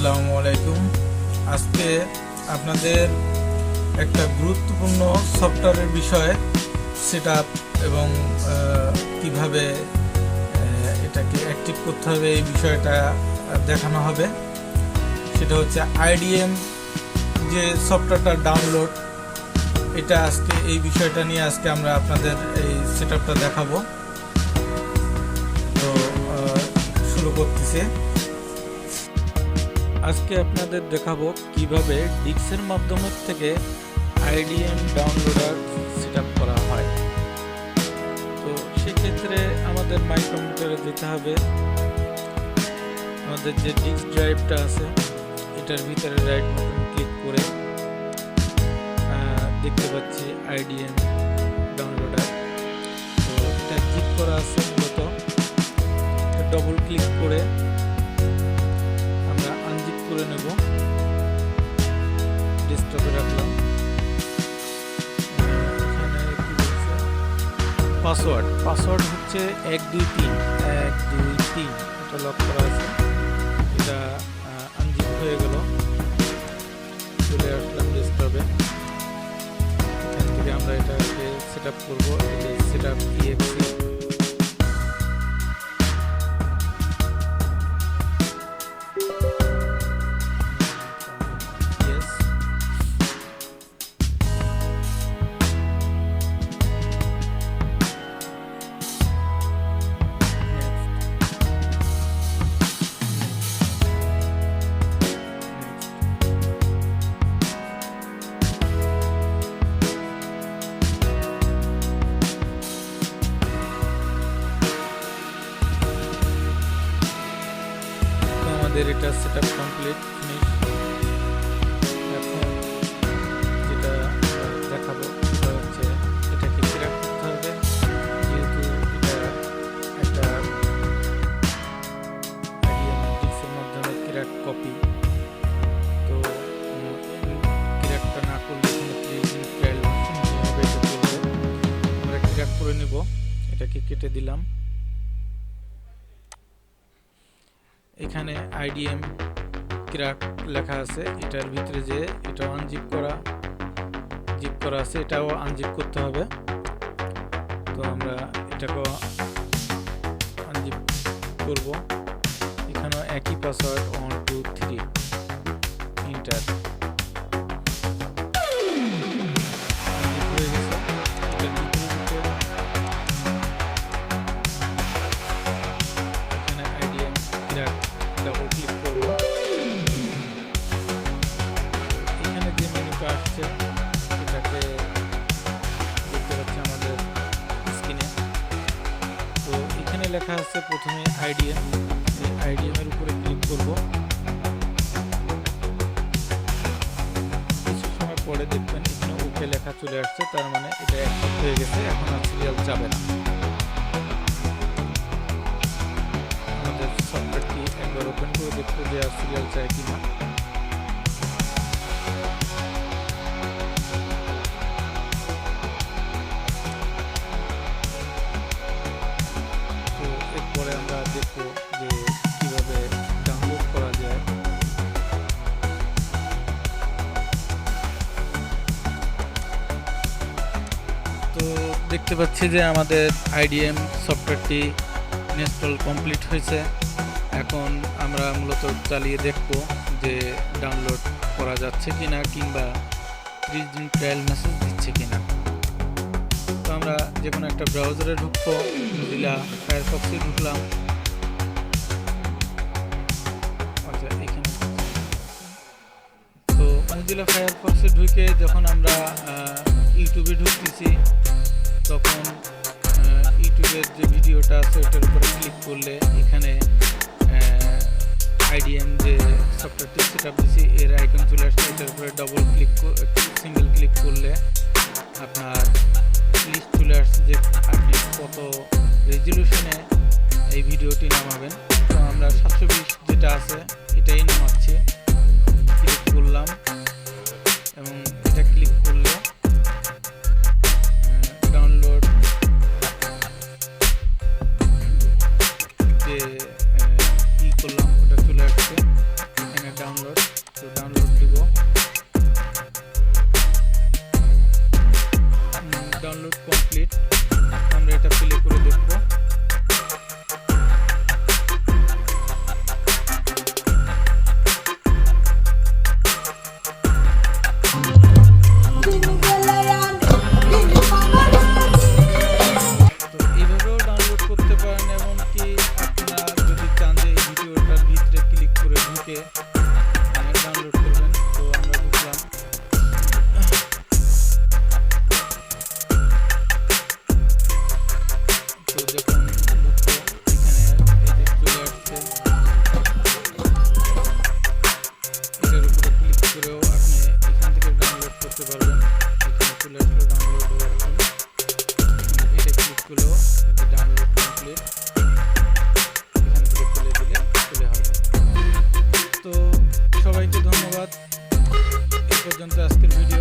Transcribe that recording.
আসসালামু আলাইকুম। আজকে আপনাদের একটা গুরুত্বপূর্ণ সফটওয়্যারের বিষয়ে সেট এবং কীভাবে এটাকে অ্যাক্টিভ করতে হবে, এই বিষয়টা দেখানো হবে। সেটা হচ্ছে আইডিএম যে সফটওয়্যারটা ডাউনলোড এটা আজকে, এই বিষয়টা নিয়ে আজকে আমরা আপনাদের এই সেট দেখাবো। তো শুরু করতেছি। আজকে আপনাদের দেখাবো কীভাবে ডিক্সের মাধ্যম থেকে আইডিএম ডাউনলোডার সেট করা হয়। তো সেক্ষেত্রে আমাদের মাই কম্পিউটারে যেতে হবে। আমাদের যে ডিস্ক ড্রাইভটা আছে, এটার ভিতরে রাইট বাটন ক্লিক করে দেখতে পাচ্ছি আইডিএম ডাউনলোডার। তো এটা ক্লিক করা আছে মূলত। ডবল ক্লিক করে করে নেব। ডেস্কটপে রাখলাম। পাসওয়ার্ড পাসওয়ার্ড হচ্ছে এক দুই তিন। এক দুই তিন। এটা লক করা আছে। এটা আনজিপ হয়ে গেল। চলে আসলাম ডেস্কটপে এখান থেকে আমরা এটাকে সেট আপ করব। সেট আপ ইএক্সি আমাদের এটা সেট আপ কমপ্লিট ফিনিশ এখন যেটা দেখাবো সেটা হচ্ছে এটাকে ক্র্যাক করতে হবে। যেহেতু এটা একটা আইডিয়ামেটিক্সের মাধ্যমে ক্র্যাক কপি তো ক্র্যাকটা না করলে ক্র্যাক করে নেব। এটাকে কেটে দিলাম। এখানে আইডিএম ক্রাক লেখা আছে। এটার ভিতরে যে এটা আনজিপ করা জিপ করা আছে, এটাও আনজিপ করতে হবে। তো আমরা এটাকেও আনজিপ করব। এখানেও একই password one two three enter লেখা আছে প্রথমে আইডিএম এই আইডিএম এর উপরে ক্লিক করব। কিছু সময় পরে দেখবেন এখানে ওকে লেখা চলে আসছে, তার মানে এটা অ্যাক্টিভ হয়ে গেছে, এখন আর সিরিয়াল যাবে না। আমাদের সফটওয়্যারটি একবার ওপেন করে দেখব যে আর সিরিয়াল চায় কিনা। দেখতে পাচ্ছি যে আমাদের আইডিএম সফটওয়্যারটি ইনস্টল কমপ্লিট হয়েছে। এখন আমরা মূলত চালিয়ে দেখব যে ডাউনলোড করা যাচ্ছে কিনা কিংবা ত্রিশ দিন ট্রায়াল মেসেজ দিচ্ছে কিনা। তো আমরা যে কোনো একটা ব্রাউজারে ঢুকবো মজিলা ফায়ারফক্সে ঢুকলাম। আচ্ছা এখানে। তো মজিলা ফায়ারফক্সে ঢুকে যখন আমরা ইউটিউবে ঢুকতেছি তখন ইউটিউবের যে ভিডিওটা আছে ওটার উপরে ক্লিক করলে এখানে আইডিএম যে সফটওয়্যারটি সেটা দিয়েছি এর আইকন চলে আসছে, এটার উপরে ডবল ক্লিক সিঙ্গেল ক্লিক করলে আপনার লিস্ট চলে আসছে যে আপনি কত রেজলিউশনে এই ভিডিওটি নামাবেন। তো আমরা সাতশো বিশ যেটা আছে, এটাই নামাচ্ছি ধন্যবাদ। এ পর্যন্ত আজকের ভিডিও